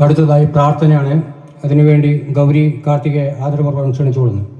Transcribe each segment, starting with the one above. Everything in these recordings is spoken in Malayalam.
അടുത്തതായി പ്രാർത്ഥനയാണ്. അതിനുവേണ്ടി ഗൗരി കാർത്തികയെ ആദരപൂർവം ക്ഷണിച്ചുകൊള്ളുന്നു.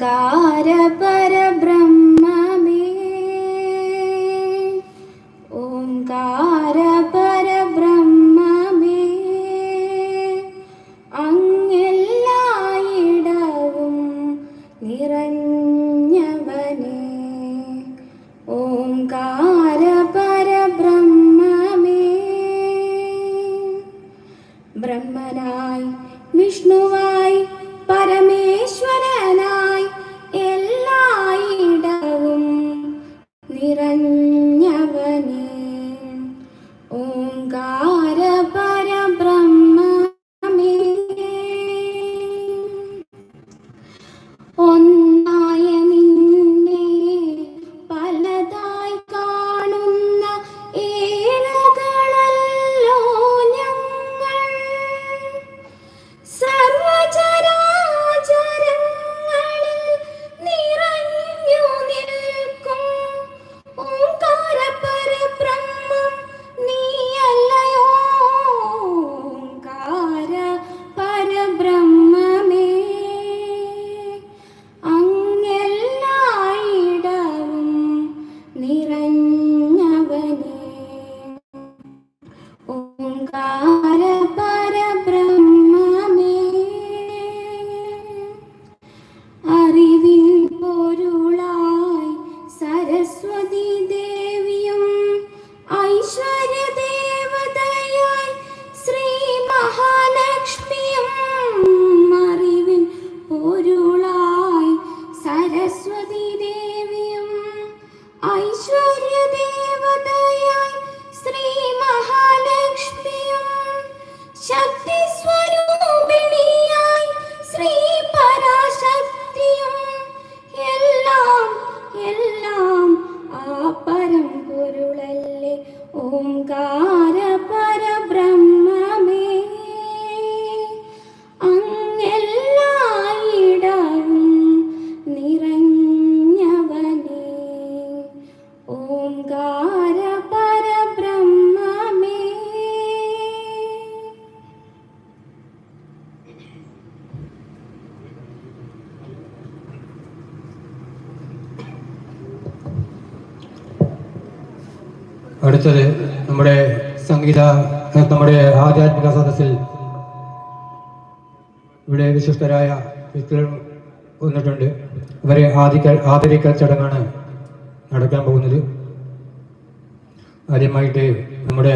ഓംകാര ഐശ്വര്യ അടുത്തത് നമ്മുടെ സംഗീത നമ്മുടെ ആധ്യാത്മിക സദസ്സിൽ ഇവിടെ വിശിഷ്ടരായ വ്യക്തികൾ വന്നിട്ടുണ്ട്. അവരെ ആദിക്കൽ ആദരിക്കൽ ചടങ്ങാണ് നടക്കാൻ പോകുന്നത്. ആദ്യമായിട്ട് നമ്മുടെ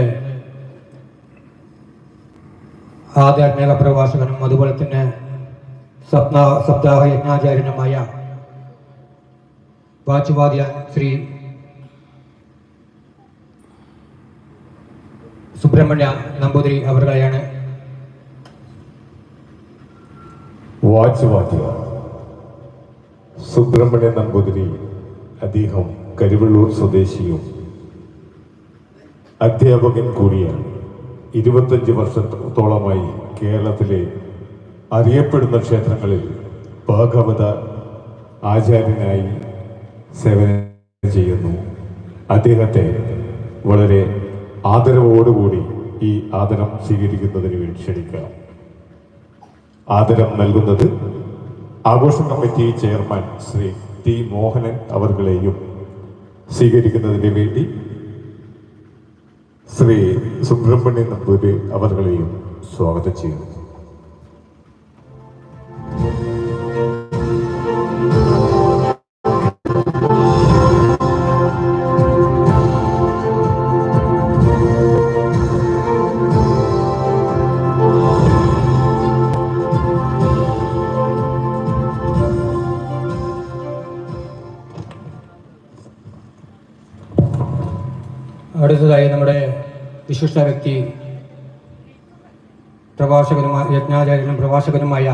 ആധ്യാത്മിക പ്രഭാഷകനും അതുപോലെ തന്നെ സപ്ന സപ്താഹ യജ്ഞാചാര്യനുമായ വാച്ചുവാദ്യ ശ്രീ സുബ്രഹ്മണ്യ നമ്പൂതിരി അവരുടെയാണ് വാച്ച് വാദ്യ സുബ്രഹ്മണ്യ നമ്പൂതിരി അദ്ദേഹം കരുവള്ളൂർ സ്വദേശിയും. അധ്യാപകൻ കൂടിയാണ് ഇരുപത്തഞ്ച് വർഷത്തോളമായി കേരളത്തിലെ അറിയപ്പെടുന്ന ക്ഷേത്രങ്ങളിൽ ഭാഗവത ആചാര്യനായി സേവനം ചെയ്യുന്നു. അദ്ദേഹത്തെ വളരെ ആദരവോടുകൂടി ഈ ആദരം സ്വീകരിക്കുന്നതിന് വേണ്ടി ക്ഷണിക്കാം ആദരം നൽകുന്നത് ആഘോഷ committee chairman Shri T Mohanan അവർകളെയും സ്വീകരിക്കുന്നതിന് വേണ്ടി ശ്രീ സുബ്രഹ്മണ്യൻ നമ്പൂരി അവർകളെയും സ്വാഗതം ചെയ്യുന്നു. വിശിഷ്ട വ്യക്തി പ്രഭാഷകനുമായ യജ്ഞാചാര്യനും പ്രഭാഷകനുമായ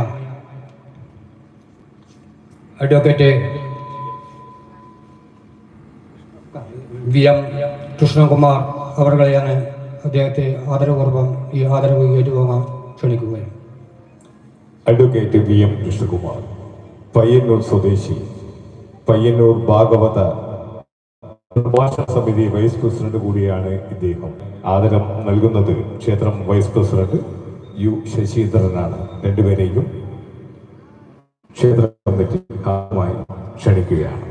അഡ്വക്കേറ്റ് വി എം കൃഷ്ണകുമാർ അവർകളെയാണ് അദ്ദേഹത്തെ ആദരപൂർവം ഈ ആദരവ് ഏറ്റുവാങ്ങാൻ ക്ഷണിക്കുകയാണ്. Advocate V M Krishnakumar Payyanur സ്വദേശി പയ്യന്നൂർ ഭാഗവത സമിതി വൈസ് പ്രസിഡന്റ് കൂടിയാണ് ഇദ്ദേഹം. ആദരം നൽകുന്നത് ക്ഷേത്രം വൈസ് പ്രസിഡന്റ് യു ശശീന്ദ്രനാണ് രണ്ടുപേരെയും ക്ഷേത്ര കമ്മിറ്റി ആദ്യമായി ക്ഷണിക്കുകയാണ്.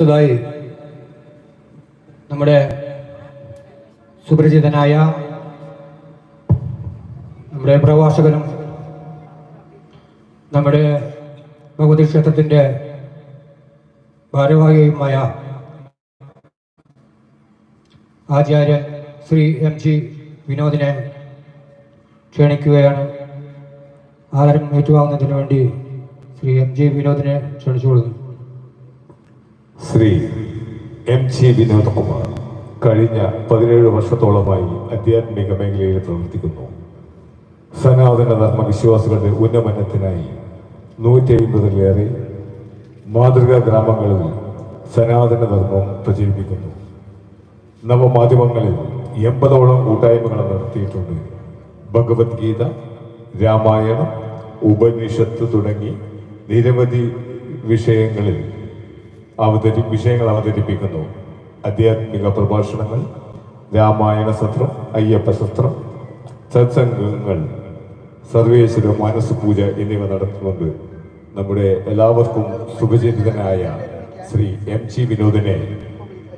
അടുത്തതായി നമ്മുടെ സുപരിചിതനായ നമ്മുടെ പ്രഭാഷകനും നമ്മുടെ ഭഗവതി ക്ഷേത്രത്തിന്റെ ഭാരവാഹിയുമായ ആചാര്യൻ ശ്രീ എം ജി വിനോദിനെ ക്ഷണിക്കുകയാണ്. ആദരം ഏറ്റുവാങ്ങുന്നതിന് വേണ്ടി ശ്രീ എം ജി വിനോദിനെ ക്ഷണിച്ചുകൊള്ളുന്നു. ശ്രീ എം ജി വിനോദ് കുമാർ കഴിഞ്ഞ പതിനേഴ് വർഷത്തോളമായി ആധ്യാത്മിക മേഖലയിൽ പ്രവർത്തിക്കുന്നു. സനാതന ധർമ്മ വിശ്വാസികളുടെ ഉന്നമനത്തിനായി നൂറ്റി അമ്പതിലേറെ മാതൃകാ ഗ്രാമങ്ങളിൽ സനാതന ധർമ്മം പ്രചരിപ്പിക്കുന്നു. നവമാധ്യമങ്ങളിൽ എൺപതോളം കൂട്ടായ്മകൾ നടത്തിയിട്ടുണ്ട്. ഭഗവത്ഗീത രാമായണം ഉപനിഷത്ത് തുടങ്ങി നിരവധി വിഷയങ്ങളിൽ അവതരി വിഷയങ്ങൾ അവതരിപ്പിക്കുന്നു. ആധ്യാത്മിക പ്രഭാഷണങ്ങൾ രാമായണ സത്രം അയ്യപ്പ സത്രം സത്സംഗങ്ങൾ സർവേശ്വര മാനസ പൂജ എന്നിവ നടത്തുന്നുണ്ട്. നമ്മുടെ എല്ലാവർക്കും സുപരിചിതനായ ശ്രീ എം ജി വിനോദിനെ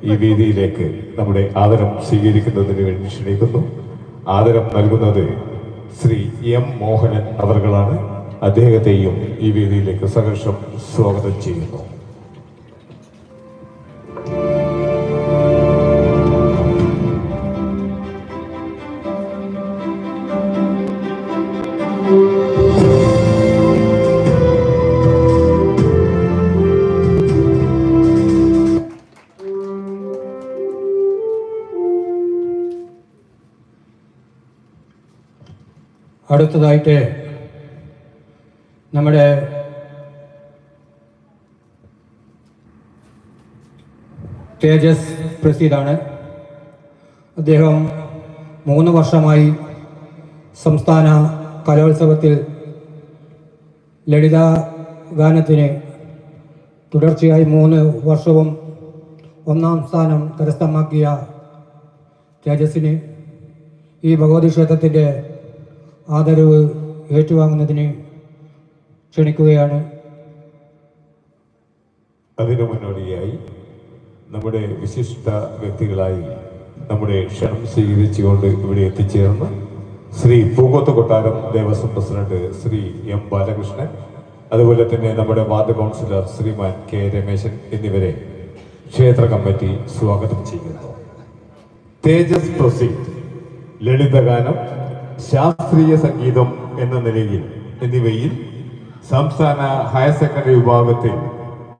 ഈ വേദിയിലേക്ക് നമ്മുടെ ആദരം സ്വീകരിക്കുന്നതിന് വേണ്ടി ക്ഷണിക്കുന്നു. ആദരം നൽകുന്നത് ശ്രീ എം മോഹനൻ അവർകളാണ് അദ്ദേഹത്തെയും ഈ വേദിയിലേക്ക് സഹർഷം സ്വാഗതം ചെയ്യുന്നു. അടുത്തതായിട്ട് നമ്മുടെ തേജസ് പ്രസീദാണ്. അദ്ദേഹം മൂന്ന് വർഷമായി സംസ്ഥാന കലോത്സവത്തിൽ ലളിത ഗാനത്തിന് തുടർച്ചയായി മൂന്ന് വർഷവും ഒന്നാം സ്ഥാനം കരസ്ഥമാക്കിയ തേജസ്സിന് ഈ ഭഗവതി ക്ഷേത്രത്തിന്റെ ആദരവ് ഏറ്റുവാങ്ങുന്നതിന് ക്ഷണിക്കുകയാണ്. അതിനു മുന്നോടിയായി നമ്മുടെ വിശിഷ്ട വ്യക്തികളായി നമ്മുടെ ക്ഷണം സ്വീകരിച്ചുകൊണ്ട് ഇവിടെ എത്തിച്ചേർന്ന് ശ്രീ പൂക്കോത്ത് കൊട്ടാരം ദേവസ്വം പ്രസിഡന്റ് ശ്രീ എം ബാലകൃഷ്ണൻ അതുപോലെ തന്നെ നമ്മുടെ ward councillor Shriman K Rameshan എന്നിവരെ ക്ഷേത്ര കമ്മിറ്റി സ്വാഗതം ചെയ്യുന്നു. തേജസ് പ്രൊസീഡ് ലളിതഗാനം ശാസ്ത്രീയ സംഗീതം എന്ന നിലയിൽ എന്നിവയിൽ സംസ്ഥാന ഹയർ സെക്കൻഡറി വിഭാഗത്തിൽ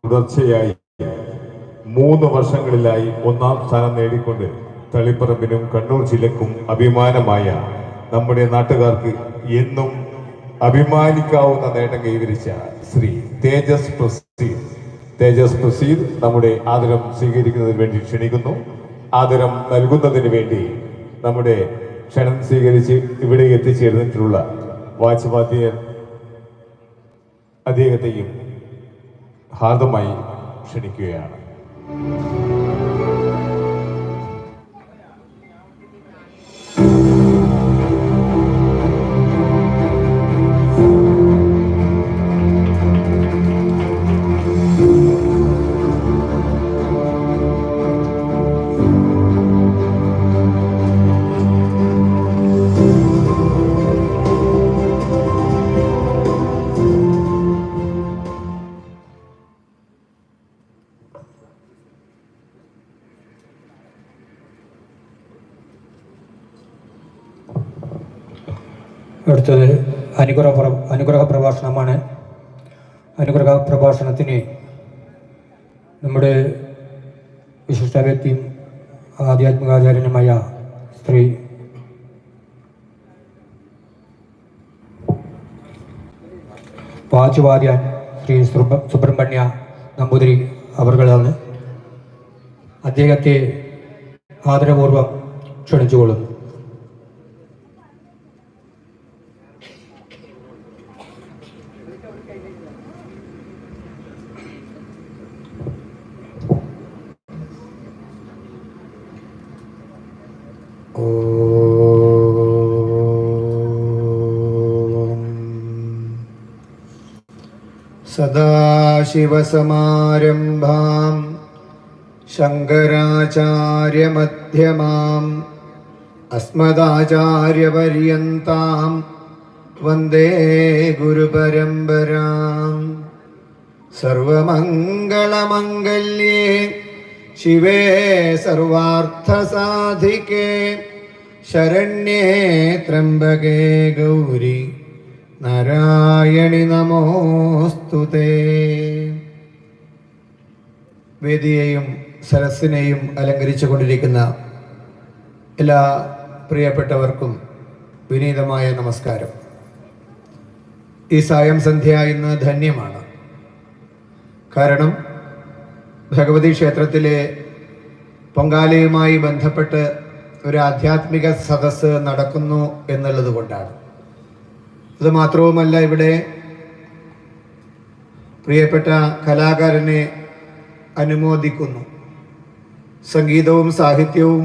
തുടർച്ചയായി മൂന്ന് വർഷങ്ങളിലായി ഒന്നാം സ്ഥാനം നേടിക്കൊണ്ട് തളിപ്പറമ്പിനും കണ്ണൂർ ജില്ലക്കും അഭിമാനമായ നമ്മുടെ നാട്ടുകാർക്ക് എന്നും അഭിമാനിക്കാവുന്ന നേട്ടം കൈവരിച്ച ശ്രീ തേജസ് പ്രസീദ്. തേജസ് പ്രസീദ് നമ്മുടെ ആദരം സ്വീകരിക്കുന്നതിന് വേണ്ടി ക്ഷണിക്കുന്നു. ആദരം നൽകുന്നതിന് വേണ്ടി നമ്മുടെ ക്ഷണം സ്വീകരിച്ച് ഇവിടെ എത്തിച്ചേർന്നിട്ടുള്ള വാച്ച്വാദ്യൻ അദ്ദേഹത്തെയും ഹാർദമായി ക്ഷണിക്കുകയാണ്. അനുഗ്രഹ അനുഗ്രഹ പ്രഭാഷണമാണ് അനുഗ്രഹ പ്രഭാഷണത്തിന് നമ്മുടെ വിശിഷ്ട വ്യക്തിയും ആധ്യാത്മികാചാര്യനുമായ ശ്രീ വാച്ചുവാദ്യാൻ ശ്രീ സുബ്രഹ്മണ്യ നമ്പൂതിരി അവർകളാണ്. അദ്ദേഹത്തെ ആദരപൂർവം ക്ഷണിച്ചുകൊള്ളുന്നു. സദാശിവസമാരംഭാം ശങ്കരാചാര്യമധ്യമാം അസ്മദാചാര്യപര്യന്താം വന്ദേ ഗുരുപരമ്പരാം. സർവമംഗളമംഗല്യേ ശിവേ സർവാർത്ഥസാധികേ ശരണ്യേ ത്രംബകേ ഗൗരി. നാരായണി നമോസ്തുതേ വേദിയെയും സരസിനെയും അലങ്കരിച്ചു കൊണ്ടിരിക്കുന്ന എല്ലാ പ്രിയപ്പെട്ടവർക്കും വിനീതമായ നമസ്കാരം. ഈ സായം സന്ധ്യ ഇന്ന് ധന്യമാണ്. കാരണം ഭഗവതി ക്ഷേത്രത്തിലെ പൊങ്കാലയുമായി ബന്ധപ്പെട്ട് ഒരു ആധ്യാത്മിക സദസ്സ് നടക്കുന്നു എന്നുള്ളത് കൊണ്ടാണ്. അത് മാത്രവുമല്ല ഇവിടെ പ്രിയപ്പെട്ട കലാകാരനെ അനുമോദിക്കുന്നു. സംഗീതവും സാഹിത്യവും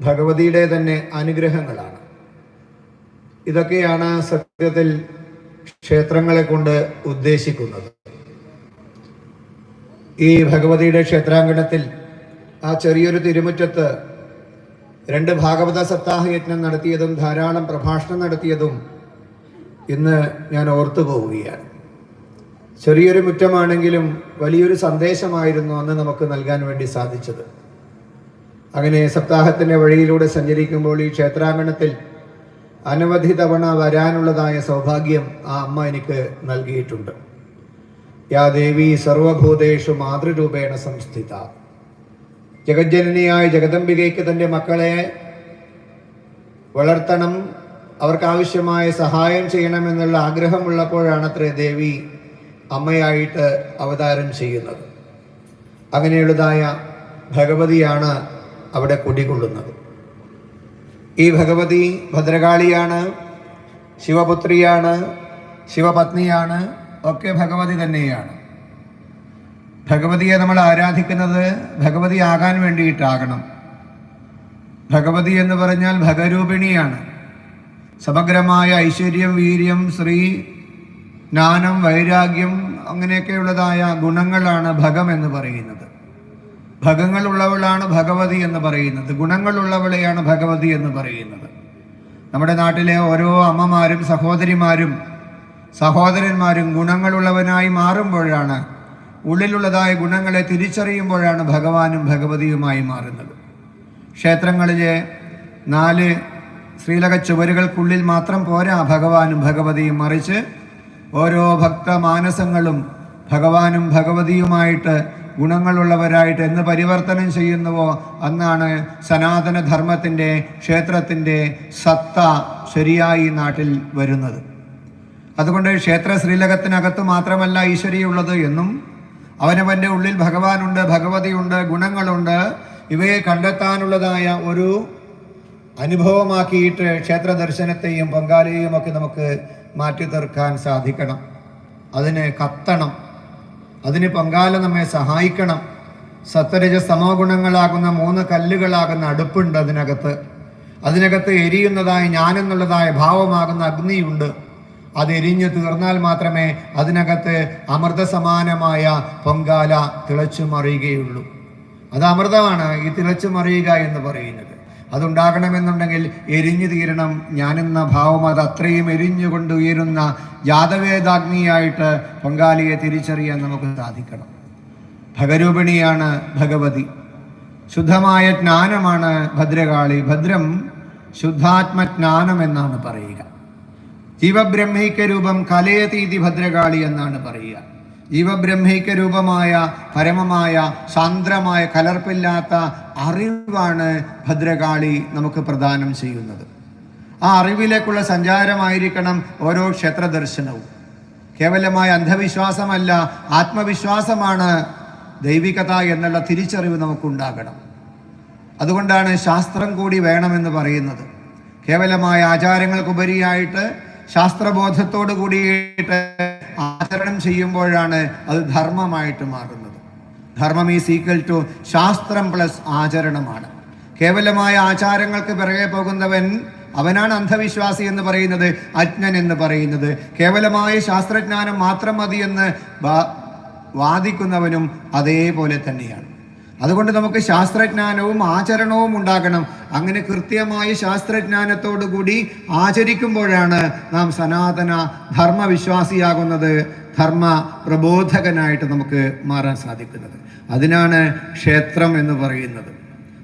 ഭഗവതിയുടെ തന്നെ അനുഗ്രഹങ്ങളാണ്. ഇതൊക്കെയാണ് സത്യത്തിൽ ക്ഷേത്രങ്ങളെ കൊണ്ട് ഉദ്ദേശിക്കുന്നത്. ഈ ഭഗവതിയുടെ ക്ഷേത്രാങ്കണത്തിൽ ആ ചെറിയൊരു തിരുമുറ്റത്ത് രണ്ട് ഭാഗവത സപ്താഹ യജ്ഞം നടത്തിയതും ധാരാളം പ്രഭാഷണം നടത്തിയതും ഇന്ന് ഞാൻ ഓർത്തു പോവുകയാണ്. ചെറിയൊരു മുറ്റമാണെങ്കിലും വലിയൊരു സന്ദേശമായിരുന്നു അന്ന് നമുക്ക് നൽകാൻ വേണ്ടി സാധിച്ചത്. അങ്ങനെ സപ്താഹത്തിന്റെ വഴിയിലൂടെ സഞ്ചരിക്കുമ്പോൾ ഈ ക്ഷേത്രാങ്കണത്തിൽ അനവധി തവണ വരാനുള്ളതായ സൗഭാഗ്യം ആ അമ്മ എനിക്ക് നൽകിയിട്ടുണ്ട്. യാ ദേവി സർവഭൂതേഷു മാതൃരൂപേണ സംസ്ഥിത. ജഗജ്ജനനിയായ ജഗദംബികയ്ക്ക് തന്റെ മക്കളെ വളർത്തണം അവർക്ക് ആവശ്യമായ സഹായം ചെയ്യണമെന്നുള്ള ആഗ്രഹമുള്ളപ്പോഴാണത്രേ ദേവി അമ്മയായിട്ട് അവതാരം ചെയ്യുന്നത്. അങ്ങനെയുള്ളതായ ഭഗവതിയാണ് അവിടെ കുടികൊള്ളുന്നത്. ഈ ഭഗവതി ഭദ്രകാളിയാണ് ശിവപുത്രിയാണ് ശിവപത്നിയാണ് ഒക്കെ ഭഗവതി തന്നെയാണ്. ഭഗവതിയെ നമ്മൾ ആരാധിക്കുന്നത് ഭഗവതി ആകാൻ വേണ്ടിയിട്ടാകണം. ഭഗവതി എന്ന് പറഞ്ഞാൽ ഭഗരൂപിണിയാണ്. സമഗ്രമായ ഐശ്വര്യം വീര്യം ശ്രീ ജ്ഞാനം വൈരാഗ്യം അങ്ങനെയൊക്കെയുള്ളതായ ഗുണങ്ങളാണ് ഭഗം എന്ന് പറയുന്നത്. ഭഗങ്ങളുള്ളവളാണ് ഭഗവതി എന്ന് പറയുന്നത്. ഗുണങ്ങളുള്ളവളെയാണ് ഭഗവതി എന്ന് പറയുന്നത്. നമ്മുടെ നാട്ടിലെ ഓരോ അമ്മമാരും സഹോദരിമാരും സഹോദരന്മാരും ഗുണങ്ങളുള്ളവനായി മാറുമ്പോഴാണ് ഉള്ളിലുള്ളതായ ഗുണങ്ങളെ തിരിച്ചറിയുമ്പോഴാണ് ഭഗവാനും ഭഗവതിയുമായി മാറുന്നത്. ക്ഷേത്രങ്ങളിലെ നാല് ശ്രീലക ചുവരുകൾക്കുള്ളിൽ മാത്രം പോരാ ഭഗവാനും ഭഗവതിയും മറിച്ച് ഓരോ ഭക്തമാനസങ്ങളും ഭഗവാനും ഭഗവതിയുമായിട്ട് ഗുണങ്ങളുള്ളവരായിട്ട് എന്ന് പരിവർത്തനം ചെയ്യുന്നുവോ അന്നാണ് സനാതനധർമ്മത്തിന്റെ ക്ഷേത്രത്തിന്റെ സത്ത ശരിയായി നാട്ടിൽ വരുന്നത്. അതുകൊണ്ട് ക്ഷേത്ര ശ്രീലകത്തിനകത്ത് മാത്രമല്ല ഈശ്വരിയുള്ളത് എന്നും അവനവന്റെ ഉള്ളിൽ ഭഗവാനുണ്ട് ഭഗവതിയുണ്ട് ഗുണങ്ങളുണ്ട്. ഇവയെ കണ്ടെത്താനുള്ളതായ ഒരു അനുഭവമാക്കിയിട്ട് ക്ഷേത്ര ദർശനത്തെയും പൊങ്കാലയെയും ഒക്കെ നമുക്ക് മാറ്റി തീർക്കാൻ സാധിക്കണം. അതിന് കത്തണം. അതിന് പൊങ്കാല നമ്മെ സഹായിക്കണം. സത്വരജ സമോ ഗുണങ്ങളാകുന്ന മൂന്ന് കല്ലുകളാകുന്ന അടുപ്പുണ്ട് അതിനകത്ത്. അതിനകത്ത് എരിയുന്നതായ ഞാനെന്നുള്ളതായ ഭാവമാകുന്ന അഗ്നിയുണ്ട്. അത് എരിഞ്ഞു തീർന്നാൽ മാത്രമേ അതിനകത്ത് അമൃതസമാനമായ പൊങ്കാല തിളച്ചു മറിയുകയുള്ളൂ അത് അമൃതമാണ്. ഈ തിളച്ചു മറിയുക എന്ന് പറയുന്നത്. അതുണ്ടാകണമെന്നുണ്ടെങ്കിൽ എരിഞ്ഞു തീരണം. ഞാനെന്ന ഭാവം അത് അത്രയും എരിഞ്ഞുകൊണ്ട് ഉയരുന്ന യാദവേദാഗ്നിയായിട്ട് പൊങ്കാലിയെ തിരിച്ചറിയാൻ നമുക്ക് സാധിക്കണം. ഭഗരൂപിണിയാണ് ഭഗവതി. ശുദ്ധമായ ജ്ഞാനമാണ് ഭദ്രകാളി. ഭദ്രം ശുദ്ധാത്മജ്ഞാനം എന്നാണ് പറയുക. ജീവബ്രഹ്മൈക്യ രൂപം കലയതീതി ഭദ്രകാളി എന്നാണ് പറയുക. ജീവബ്രഹ്മൈക്യ രൂപമായ പരമമായ സാന്ദ്രമായ കലർപ്പില്ലാത്ത അറിവാണ് ഭദ്രകാളി നമുക്ക് പ്രദാനം ചെയ്യുന്നത്. ആ അറിവിലേക്കുള്ള സഞ്ചാരമായിരിക്കണം ഓരോ ക്ഷേത്ര ദർശനവും കേവലമായ അന്ധവിശ്വാസമല്ല ആത്മവിശ്വാസമാണ് ദൈവികത എന്നുള്ള തിരിച്ചറിവ് നമുക്കുണ്ടാകണം. അതുകൊണ്ടാണ് ശാസ്ത്രം കൂടി വേണമെന്ന് പറയുന്നത്. കേവലമായ ആചാരങ്ങൾക്കുപരിയായിട്ട് ശാസ്ത്രബോധത്തോടു കൂടിയിട്ട് ആചരണം ചെയ്യുമ്പോഴാണ് അത് ധർമ്മമായിട്ട് മാറുന്നത്. ധർമ്മം ഈസ് ഈക്വൽ ടു ശാസ്ത്രം പ്ലസ് ആചരണമാണ്. കേവലമായ ആചാരങ്ങൾക്ക് പിറകെ പോകുന്നവൻ അവനാണ് അന്ധവിശ്വാസി എന്ന് പറയുന്നത് അജ്ഞൻ എന്ന് പറയുന്നത്. കേവലമായ ശാസ്ത്രജ്ഞാനം മാത്രം മതി എന്ന് വാദിക്കുന്നവനും അതേപോലെ തന്നെയാണ്. അതുകൊണ്ട് നമുക്ക് ശാസ്ത്രജ്ഞാനവും ആചരണവും ഉണ്ടാകണം. അങ്ങനെ കൃത്യമായ ശാസ്ത്രജ്ഞാനത്തോടുകൂടി ആചരിക്കുമ്പോഴാണ് നാം സനാതന ധർമ്മവിശ്വാസിയാകുന്നത് ധർമ്മ പ്രബോധകനായിട്ട് നമുക്ക് മാറാൻ സാധിക്കുന്നത്. അതിനാണ് ക്ഷേത്രം എന്ന് പറയുന്നത്.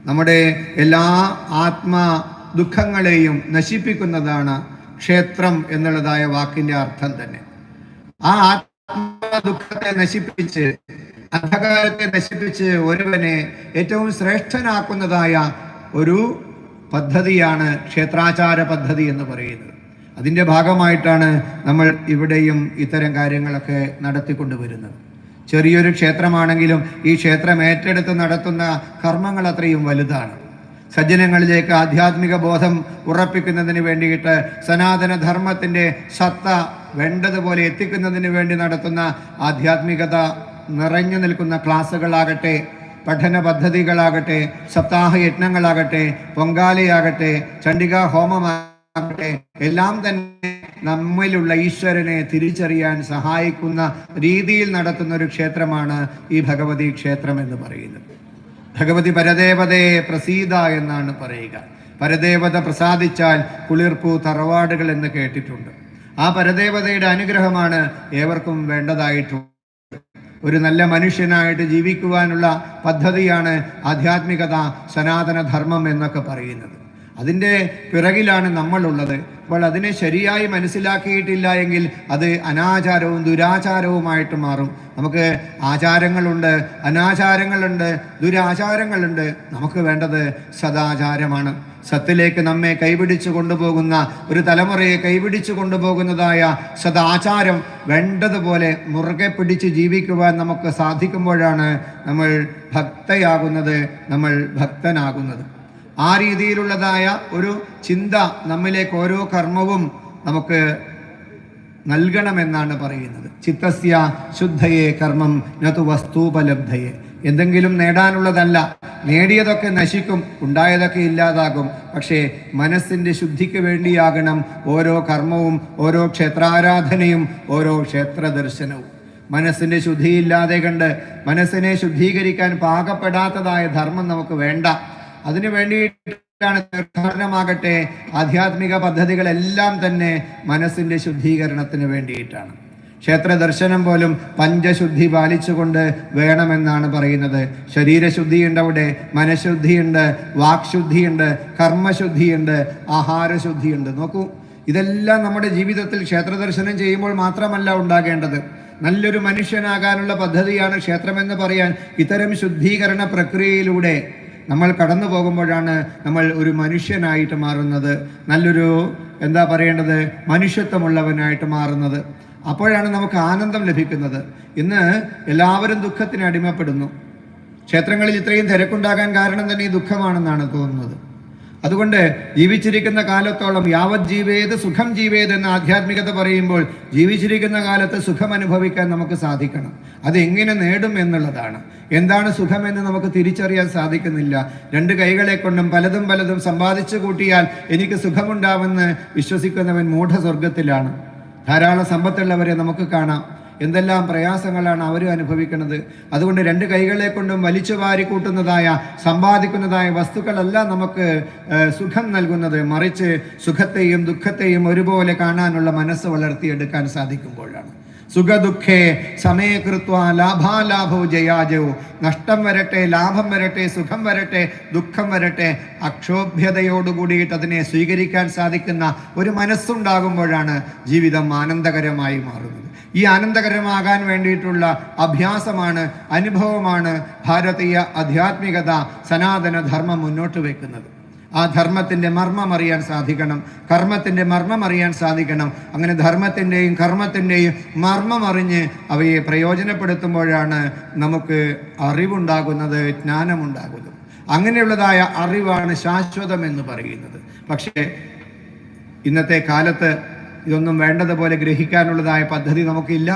നമ്മുടെ എല്ലാ ആത്മ ദുഃഖങ്ങളെയും നശിപ്പിക്കുന്നതാണ് ക്ഷേത്രം എന്നുള്ളതായ വാക്കിന്റെ അർത്ഥം തന്നെ. ആ ദുഃഖത്തെ നശിപ്പിച്ച് അന്ധകാരത്തെ നശിപ്പിച്ച് ഒരുവനെ ഏറ്റവും ശ്രേഷ്ഠനാക്കുന്നതായ ഒരു പദ്ധതിയാണ് ക്ഷേത്രാചാര പദ്ധതി എന്ന് പറയുന്നത്. അതിന്റെ ഭാഗമായിട്ടാണ് നമ്മൾ ഇവിടെയും ഇത്തരം കാര്യങ്ങളൊക്കെ നടത്തിക്കൊണ്ടുവരുന്നത്. ചെറിയൊരു ക്ഷേത്രമാണെങ്കിലും ഈ ക്ഷേത്രം ഏറ്റെടുത്ത് നടത്തുന്ന കർമ്മങ്ങൾ അത്രയും വലുതാണ്. സജ്ജനങ്ങളിലേക്ക് ആധ്യാത്മിക ബോധം ഉറപ്പിക്കുന്നതിന് വേണ്ടിയിട്ട് സനാതനധർമ്മത്തിന്റെ സത്ത വേണ്ടതുപോലെ എത്തിക്കുന്നതിന് വേണ്ടി നടത്തുന്ന ആധ്യാത്മികത നിറഞ്ഞു നിൽക്കുന്ന ക്ലാസ്സുകളാകട്ടെ പഠന പദ്ധതികളാകട്ടെ സപ്താഹ യജ്ഞങ്ങളാകട്ടെ പൊങ്കാലയാകട്ടെ ചണ്ഡിക ഹോമമാകട്ടെ എല്ലാം തന്നെ നമ്മിലുള്ള ഈശ്വരനെ തിരിച്ചറിയാൻ സഹായിക്കുന്ന രീതിയിൽ നടത്തുന്ന ഒരു ക്ഷേത്രമാണ് ഈ ഭഗവതി ക്ഷേത്രം എന്ന് പറയുന്നത്. ഭഗവതി പരദേവതയെ പ്രസീത എന്നാണ് പറയുക. പരദേവത പ്രസാദിച്ചാൽ കുളിർപ്പൂ തറവാടുകൾ എന്ന് കേട്ടിട്ടുണ്ട്. ആ പരദേവതയുടെ അനുഗ്രഹമാണ് ഏവർക്കും വേണ്ടതായിട്ടുള്ളത് ഒരു നല്ല മനുഷ്യനായിട്ട് ജീവിക്കുവാനുള്ള പദ്ധതിയാണ് ആധ്യാത്മികത സനാതന ധർമ്മം എന്നൊക്കെ പറയുന്നത്. അതിന്റെ പിറകിലാണ് നമ്മളുള്ളത്. അപ്പോൾ അതിനെ ശരിയായി മനസ്സിലാക്കിയിട്ടില്ല എങ്കിൽ അത് അനാചാരവും ദുരാചാരവുമായിട്ട് മാറും. നമുക്ക് ആചാരങ്ങളുണ്ട് അനാചാരങ്ങളുണ്ട് ദുരാചാരങ്ങളുണ്ട്. നമുക്ക് വേണ്ടത് സദാചാരമാണ്. സത്തിലേക്ക് നമ്മെ കൈപിടിച്ചു കൊണ്ടുപോകുന്ന ഒരു തലമുറയെ കൈപിടിച്ചു കൊണ്ടുപോകുന്നതായ സദാചാരം വേണ്ടതുപോലെ മുറുകെ പിടിച്ച് ജീവിക്കുവാൻ നമുക്ക് സാധിക്കുമ്പോഴാണ് നമ്മൾ ഭക്തയാകുന്നത് നമ്മൾ ഭക്തനാകുന്നത്. ആ രീതിയിലുള്ളതായ ഒരു ചിന്ത നമ്മിലേക്ക് ഓരോ കർമ്മവും നമുക്ക് നൽകണമെന്നാണ് പറയുന്നത്. ചിത്തസ്യ ശുദ്ധയെ കർമ്മം നതു വസ്തൂപലബ്ധയെ. എന്തെങ്കിലും നേടാനുള്ളതല്ല. നേടിയതൊക്കെ നശിക്കും ഉണ്ടായതൊക്കെ ഇല്ലാതാകും. പക്ഷേ മനസ്സിന്റെ ശുദ്ധിക്ക് വേണ്ടിയാകണം ഓരോ കർമ്മവും ഓരോ ക്ഷേത്രാരാധനയും ഓരോ ക്ഷേത്ര ദർശനവും മനസ്സിന്റെ ശുദ്ധിയില്ലാതെ കണ്ട് മനസ്സിനെ ശുദ്ധീകരിക്കാൻ പാകപ്പെടാത്തതായ ധർമ്മം നമുക്ക് വേണ്ട. അതിനു വേണ്ടിയിട്ടാണ് തീർത്ഥാടനമാകട്ടെ ആധ്യാത്മിക പദ്ധതികളെല്ലാം തന്നെ മനസ്സിന്റെ ശുദ്ധീകരണത്തിന് വേണ്ടിയിട്ടാണ്. ക്ഷേത്ര ദർശനം പോലും പഞ്ചശുദ്ധി പാലിച്ചുകൊണ്ട് വേണമെന്നാണ് പറയുന്നത്. ശരീരശുദ്ധിയുണ്ട് അവിടെ മനഃശുദ്ധിയുണ്ട് വാക്ശുദ്ധിയുണ്ട് കർമ്മശുദ്ധിയുണ്ട് ആഹാരശുദ്ധിയുണ്ട്. നോക്കൂ ഇതെല്ലാം നമ്മുടെ ജീവിതത്തിൽ ക്ഷേത്ര ദർശനം ചെയ്യുമ്പോൾ മാത്രമല്ല ഉണ്ടാകേണ്ടത്. നല്ലൊരു മനുഷ്യനാകാനുള്ള പദ്ധതിയാണ് ക്ഷേത്രമെന്ന് പറയാൻ ഇത്തരം ശുദ്ധീകരണ പ്രക്രിയയിലൂടെ നമ്മൾ കടന്നു പോകുമ്പോഴാണ് നമ്മൾ ഒരു മനുഷ്യനായിട്ട് മാറുന്നത്. നല്ലൊരു എന്താ പറയേണ്ടത്? മനുഷ്യത്വമുള്ളവനായിട്ട് മാറുന്നത്. അപ്പോഴാണ് നമുക്ക് ആനന്ദം ലഭിക്കുന്നത്. ഇന്ന് എല്ലാവരും ദുഃഖത്തിന് അടിമപ്പെടുന്നു. ക്ഷേത്രങ്ങളിൽ ഇത്രയും തിരക്കുണ്ടാകാൻ കാരണം തന്നെ ഈ ദുഃഖമാണെന്നാണ് തോന്നുന്നത്. അതുകൊണ്ട് ജീവിച്ചിരിക്കുന്ന കാലത്തോളം യാവത് ജീവേത് സുഖം ജീവേത് എന്ന ആധ്യാത്മികത പറയുമ്പോൾ ജീവിച്ചിരിക്കുന്ന കാലത്ത് സുഖം അനുഭവിക്കാൻ നമുക്ക് സാധിക്കണം. അത് എങ്ങനെ നേടും എന്നുള്ളതാണ്. എന്താണ് സുഖമെന്ന് നമുക്ക് തിരിച്ചറിയാൻ സാധിക്കുന്നില്ല. രണ്ട് കൈകളെ കൊണ്ടും പലതും പലതും സമ്പാദിച്ചു കൂട്ടിയാൽ എനിക്ക് സുഖമുണ്ടാവുമെന്ന് വിശ്വസിക്കുന്നവൻ മൂഢസ്വർഗത്തിലാണ് ധാരാളം സമ്പത്തുള്ളവരെ നമുക്ക് കാണാം. എന്തെല്ലാം പ്രയാസങ്ങളാണ് അവരും അനുഭവിക്കുന്നത്. അതുകൊണ്ട് രണ്ട് കൈകളെ കൊണ്ടും വലിച്ചു വാരി കൂട്ടുന്നതായ സമ്പാദിക്കുന്നതായ വസ്തുക്കളല്ല നമുക്ക് സുഖം നൽകുന്നത് മറിച്ച് സുഖത്തെയും ദുഃഖത്തെയും ഒരുപോലെ കാണാനുള്ള മനസ്സ് വളർത്തിയെടുക്കാൻ സാധിക്കുമ്പോഴാണ്. സുഖദുഃഖേ സമയകൃത്വ ലാഭാലാഭോ ജയാജോ. നഷ്ടം വരട്ടെ ലാഭം വരട്ടെ സുഖം വരട്ടെ ദുഃഖം വരട്ടെ. അക്ഷോഭ്യതയോടുകൂടിയിട്ട് അതിനെ സ്വീകരിക്കാൻ സാധിക്കുന്ന ഒരു മനസ്സുണ്ടാകുമ്പോഴാണ് ജീവിതം ആനന്ദകരമായി മാറുന്നത്. ഈ ആനന്ദകരമാകാൻ വേണ്ടിയിട്ടുള്ള അഭ്യാസമാണ് അനുഭവമാണ് ഭാരതീയ ആധ്യാത്മികത സനാതന ധർമ്മം മുന്നോട്ട് വെക്കുന്നത്. ആ ധർമ്മത്തിന്റെ മർമ്മം അറിയാൻ സാധിക്കണം കർമ്മത്തിന്റെ മർമ്മം അറിയാൻ സാധിക്കണം. അങ്ങനെ ധർമ്മത്തിന്റെയും കർമ്മത്തിന്റെയും മർമ്മം അറിഞ്ഞ് അവയെ പ്രയോജനപ്പെടുത്തുമ്പോഴാണ് നമുക്ക് അറിവുണ്ടാകുന്നത് ജ്ഞാനമുണ്ടാകുന്നത്. അങ്ങനെയുള്ളതായ അറിവാണ് ശാശ്വതം എന്ന് പറയുന്നത്. പക്ഷേ ഇന്നത്തെ കാലത്ത് ഇതൊന്നും വേണ്ടതുപോലെ ഗ്രഹിക്കാനുള്ളതായ പദ്ധതി നമുക്കില്ല.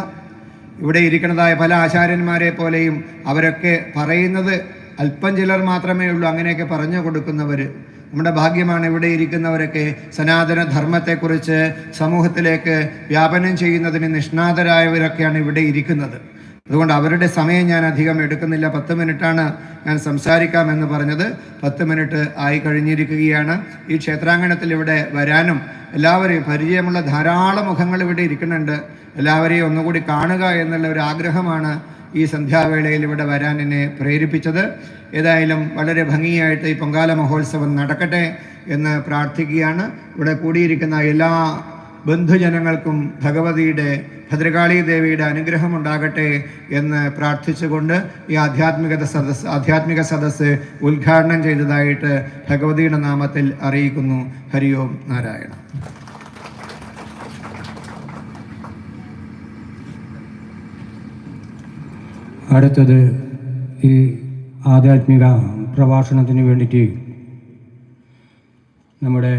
ഇവിടെ ഇരിക്കുന്നതായ പല ആചാര്യന്മാരെ പോലെയും അവരൊക്കെ പറയുന്നത് അല്പം ചിലർ മാത്രമേ ഉള്ളൂ അങ്ങനെയൊക്കെ പറഞ്ഞു കൊടുക്കുന്നവർ നമ്മുടെ ഭാഗ്യമാണ് ഇവിടെ ഇരിക്കുന്നവരൊക്കെ സനാതന ധർമ്മത്തെക്കുറിച്ച് സമൂഹത്തിലേക്ക് വ്യാപനം ചെയ്യുന്നതിന് നിഷ്ണാതരായവരൊക്കെയാണ് ഇവിടെ ഇരിക്കുന്നത്. അതുകൊണ്ട് അവരുടെ സമയം ഞാൻ അധികം എടുക്കുന്നില്ല. പത്ത് മിനിറ്റാണ് ഞാൻ സംസാരിക്കാമെന്ന് പറഞ്ഞത്. പത്ത് മിനിറ്റ് ആയി കഴിഞ്ഞിരിക്കുകയാണ്. ഈ ക്ഷേത്രാങ്കണത്തിൽ ഇവിടെ വരാനും എല്ലാവരെയും പരിചയമുള്ള ധാരാളം മുഖങ്ങൾ ഇവിടെ ഇരിക്കുന്നുണ്ട്. എല്ലാവരെയും ഒന്നുകൂടി കാണുക എന്നുള്ള ഒരു ആഗ്രഹമാണ് ഈ സന്ധ്യാവേളയിൽ ഇവിടെ വരാൻ എന്നെ പ്രേരിപ്പിച്ചത്. ഏതായാലും വളരെ ഭംഗിയായിട്ട് ഈ പൊങ്കാല മഹോത്സവം നടക്കട്ടെ എന്ന് പ്രാർത്ഥിക്കുകയാണ്. ഇവിടെ കൂടിയിരിക്കുന്ന എല്ലാ ബന്ധുജനങ്ങൾക്കും ഭഗവതിയുടെ ഭദ്രകാളി ദേവിയുടെ അനുഗ്രഹം ഉണ്ടാകട്ടെ എന്ന് പ്രാർത്ഥിച്ചുകൊണ്ട് ഈ ആധ്യാത്മികത സദസ് ആധ്യാത്മിക സദസ്സ് ഉദ്ഘാടനം ചെയ്തതായിട്ട് ഭഗവതിയുടെ നാമത്തിൽ അറിയിക്കുന്നു. ഹരി ഓം നാരായണ. അടുത്തത് ഈ ആധ്യാത്മിക പ്രഭാഷണത്തിന് വേണ്ടിയിട്ട് നമ്മുടെ